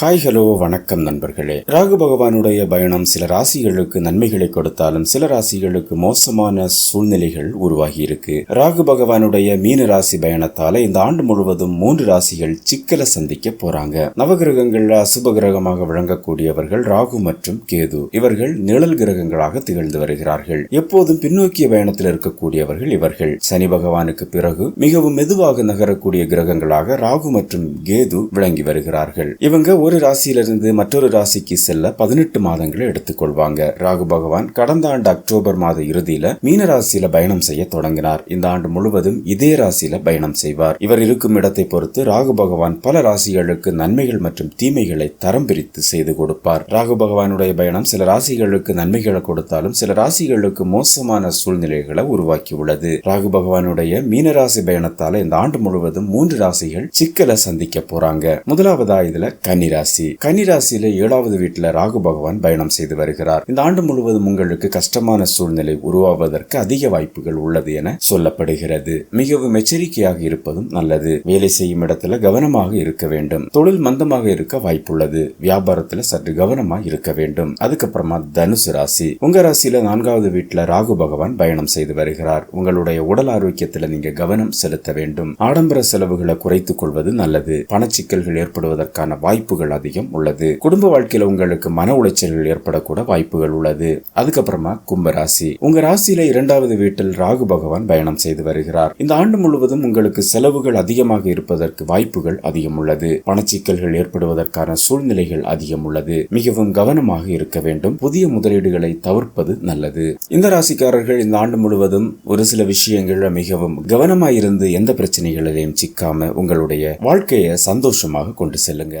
Hi hello வணக்கம் நண்பர்களே. ராகு பகவானுடைய பயணம் சில ராசிகளுக்கு நன்மைகளை கொடுத்தாலும் சில ராசிகளுக்கு மோசமான சூழ்நிலைகள் உருவாகி இருக்கு. ராகு பகவானுடைய மீன ராசி பயணத்தால இந்த ஆண்டு முழுவதும் மூன்று ராசிகள் சிக்கலை சந்திக்க போறாங்க. நவகிரகங்கள்ல அசுப கிரகமாக விளங்கக்கூடியவர்கள் ராகு மற்றும் கேது. இவர்கள் நிழல் கிரகங்களாக திகழ்ந்து வருகிறார்கள். எப்போதும் பின்னோக்கிய பயணத்தில் இருக்கக்கூடியவர்கள் இவர்கள். சனி பகவானுக்கு பிறகு மிகவும் மெதுவாக நகரக்கூடிய கிரகங்களாக ராகு மற்றும் கேது விளங்கி வருகிறார்கள். இவங்க ஒரு ராசியிலிருந்து மற்றொரு ராசிக்கு செல்ல பதினெட்டு மாதங்களை எடுத்துக்கொள்வாங்க. ராகு பகவான் கடந்த ஆண்டு அக்டோபர் மாத இறுதியில மீன ராசியில பயணம் செய்ய தொடங்கினார். இந்த ஆண்டு முழுவதும் இதே ராசியில பயணம் செய்வார். இவர் இருக்கும் இடத்தை பொறுத்து ராகு பகவான் பல ராசிகளுக்கு நன்மைகள் மற்றும் தீமைகளை தரம் பிரித்து செய்து கொடுப்பார். ராகு பகவானுடைய பயணம் சில ராசிகளுக்கு நன்மைகளை கொடுத்தாலும் சில ராசிகளுக்கு மோசமான சூழ்நிலைகளை உருவாக்கியுள்ளது. ராகு பகவானுடைய மீனராசி பயணத்தால இந்த ஆண்டு முழுவதும் மூன்று ராசிகள் சிக்கலை சந்திக்க போறாங்க. முதலாவதா இதுல கன்னிராசி. கன்னிராசியில ஏழாவது வீட்டுல ராகு பகவான் பயணம் செய்து வருகிறார். இந்த ஆண்டு முழுவதும் உங்களுக்கு கஷ்டமான சூழ்நிலை உருவாவதற்கு அதிக வாய்ப்புகள் உள்ளது என சொல்லப்படுகிறது. மிகவும் எச்சரிக்கையாக இருப்பதும் நல்லது. வேலை செய்யும் இடத்துல கவனமாக இருக்க வேண்டும். தொழில் மந்தமாக இருக்க வாய்ப்புள்ளது. வியாபாரத்துல சற்று கவனமாக இருக்க வேண்டும். அதுக்கப்புறமா தனுசு ராசி. உங்க ராசியில நான்காவது வீட்டுல ராகு பகவான் பயணம் செய்து வருகிறார். உங்களுடைய உடல் ஆரோக்கியத்துல நீங்க கவனம் செலுத்த வேண்டும். ஆடம்பர செலவுகளை குறைத்துக் கொள்வது நல்லது. பணச்சிக்கல்கள் ஏற்படுவதற்கான வாய்ப்புகள் வாய்ப்புகள் அதிகம் உள்ளது. குடும்ப வாழ்க்கையில உங்களுக்கு மன உளைச்சல்கள் ஏற்படக்கூட வாய்ப்புகள் உள்ளது. அதுக்கப்புறமா கும்ப ராசி. உங்க ராசியில இரண்டாவது வீட்டில் ராகு பகவான் பயணம் செய்து வருகிறார். இந்த ஆண்டு முழுவதும் உங்களுக்கு செலவுகள் அதிகமாக இருப்பதற்கு வாய்ப்புகள் அதிகம் உள்ளது. பணச்சிக்கல்கள் ஏற்படுவதற்கான சூழ்நிலைகள் அதிகம் உள்ளது. மிகவும் கவனமாக இருக்க வேண்டும். புதிய முதலீடுகளை தவிர்ப்பது நல்லது. இந்த ராசிக்காரர்கள் இந்த ஆண்டு முழுவதும் ஒரு சில விஷயங்கள்ல மிகவும் கவனமாயிருந்து எந்த பிரச்சனைகளிலையும் சிக்காம உங்களுடைய வாழ்க்கையை சந்தோஷமாக கொண்டு செல்லுங்க.